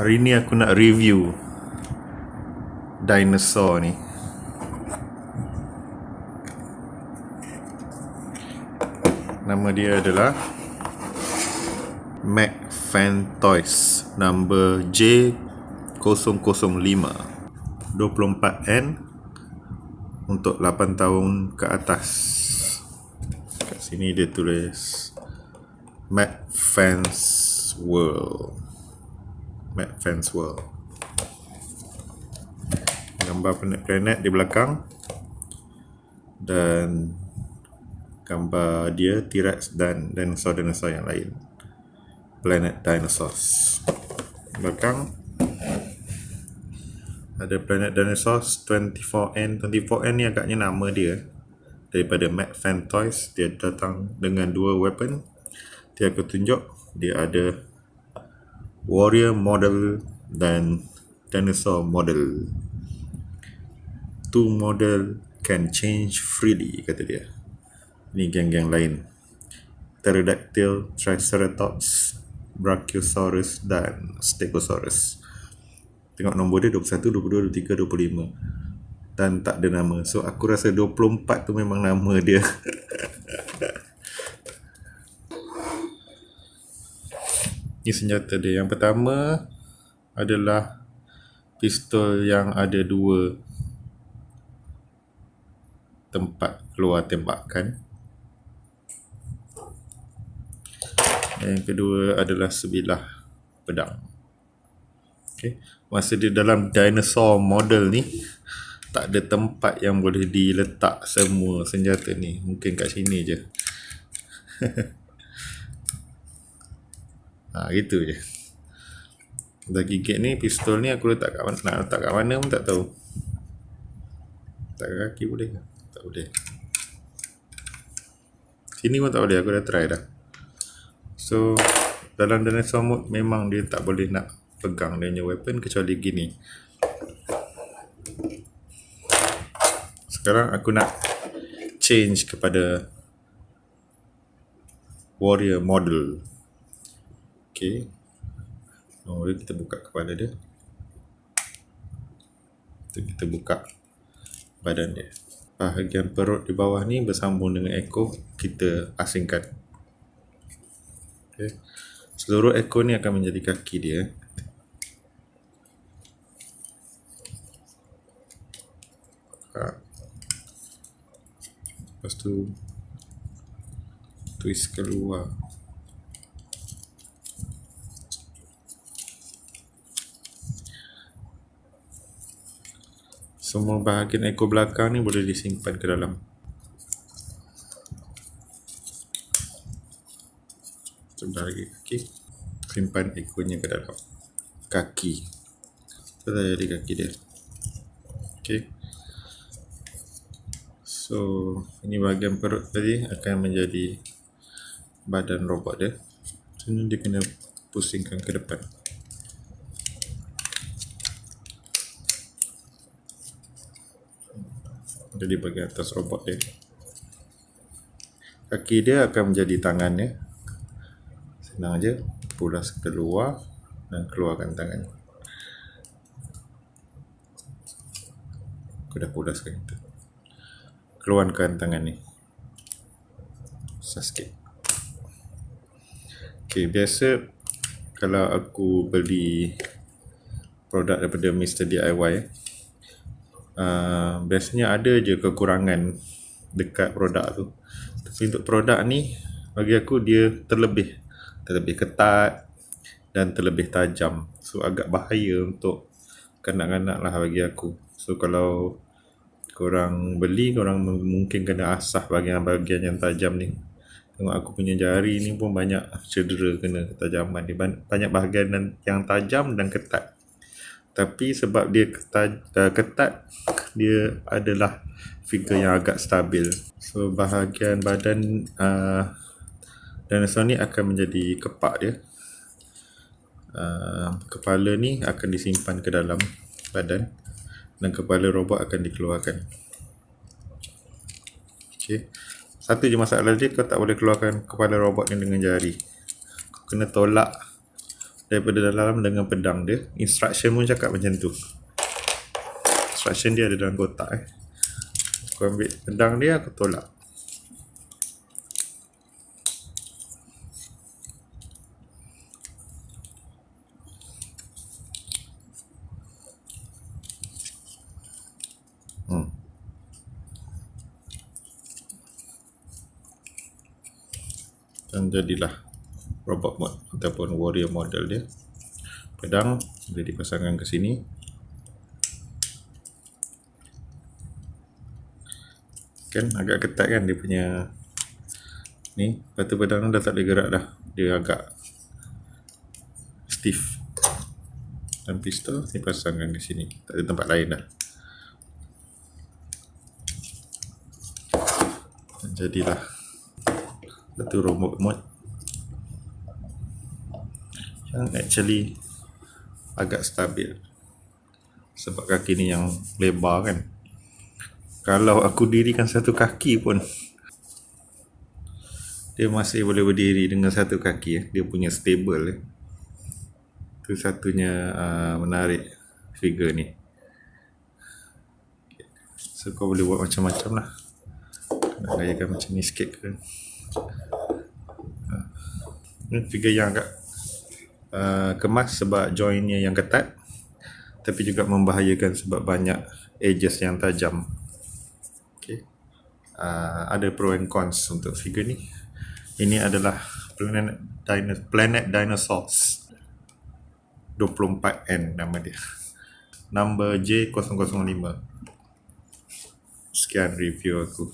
Hari ni aku nak review dinosaur ni. Nama dia adalah McFantoys number J005 24N untuk 8 tahun ke atas. Kat sini dia tulis McFans World. McFans World. Gambar planet-planet di belakang dan gambar dia T-Rex dan dinosaur-dinosaur yang lain. Planet Dinosaurs. Belakang ada Planet Dinosaurs 24N. 24N ni agaknya nama dia daripada McFan Toys. Dia datang dengan dua weapon. Dia aku tunjuk dia ada Warrior model dan Dinosaur model. Two model can change freely kata dia. Ni geng-geng lain. Pterodactyl, Triceratops, Brachiosaurus dan Stegosaurus. Tengok nombor dia 21, 22, 23, 25. Dan tak ada nama. So aku rasa 24 tu memang nama dia. Ini senjata dia. Yang pertama adalah pistol yang ada dua tempat keluar tembakan. Yang kedua adalah sebilah pedang. Okay. Masa dia dalam dinosaur model ni, tak ada tempat yang boleh diletak semua senjata ni. Mungkin kat sini je. ha, gitu je. Dah gigit ni, pistol ni aku letak kat mana, nak letak kat mana pun tak tahu. Tak kaki boleh ke? Tak boleh. Sini pun tak boleh, aku dah try dah. So dalam dinosaur mode memang dia tak boleh nak pegang dia punya weapon kecuali gini. Sekarang aku nak change kepada warrior model. Okay. Oh, kita buka kepala dia. Kita, kita buka badan dia. Bahagian perut di bawah ni bersambung dengan ekor kita asingkan. Okay. Seluruh ekor ni akan menjadi kaki dia. Ha. Lepas tu twist keluar. Semua bahagian ekor belakang ni boleh disimpan ke dalam. Sebelah lagi kaki. Simpan ekornya ke dalam. Kaki. Kita jadi kaki dia. Ok so ini bahagian perut tadi akan menjadi badan robot dia. So dia kena pusingkan ke depan jadi bahagian atas robot dia. Kaki dia akan menjadi tangannya senang aja pulas keluar dan keluarkan tangan. Aku dah pulaskan itu. Keluarkan tangan ni. Susah sikit ok biasa kalau aku beli produk daripada Mr. DIY uh, biasanya ada je kekurangan dekat produk tu. Tapi untuk produk ni bagi aku dia terlebih. Terlebih ketat dan terlebih tajam. So agak bahaya untuk kanak-kanak lah bagi aku. So kalau korang beli korang mungkin kena asah bahagian-bahagian yang tajam ni. Tengok aku punya jari ni pun banyak cedera kena ketajaman. Banyak bahagian yang tajam dan ketat tapi sebab dia ketat, uh, ketat dia adalah figure yang agak stabil. So bahagian badan uh, dinosaur ni akan menjadi kepak dia. Uh, kepala ni akan disimpan ke dalam badan dan kepala robot akan dikeluarkan. Ok satu je masalah dia kau tak boleh keluarkan kepala robot ni dengan jari. Kau kena tolak daripada dalam dengan pedang dia instruction pun cakap macam tu. Instruction dia ada dalam kotak eh. Aku ambil pedang dia aku tolak. Hmm. dan jadilah robot mode ataupun warrior model dia. Pedang boleh dipasangkan ke sini. Kan agak ketat kan dia punya. Ni lepas tu pedang dah tak boleh gerak dah. Dia agak stiff. Dan pistol dipasangkan di sini. Tak ada tempat lain dah. Jadilah. Satu robot mode yang actually agak stabil. Sebab kaki ni yang lebar kan. Kalau aku dirikan satu kaki pun dia masih boleh berdiri dengan satu kaki eh. dia punya stable eh. tu satunya uh, menarik figure ni. So kau boleh buat macam-macam lah. Nak gayakan macam ni sikit ke? Ni figure yang agak uh, kemas sebab joinnya yang ketat tapi juga membahayakan sebab banyak edges yang tajam. Okay. uh, ada pro and cons untuk figure ni. Ini adalah planet, Dino, planet dinosaurs. 24N nama dia. Number J005 sekian review aku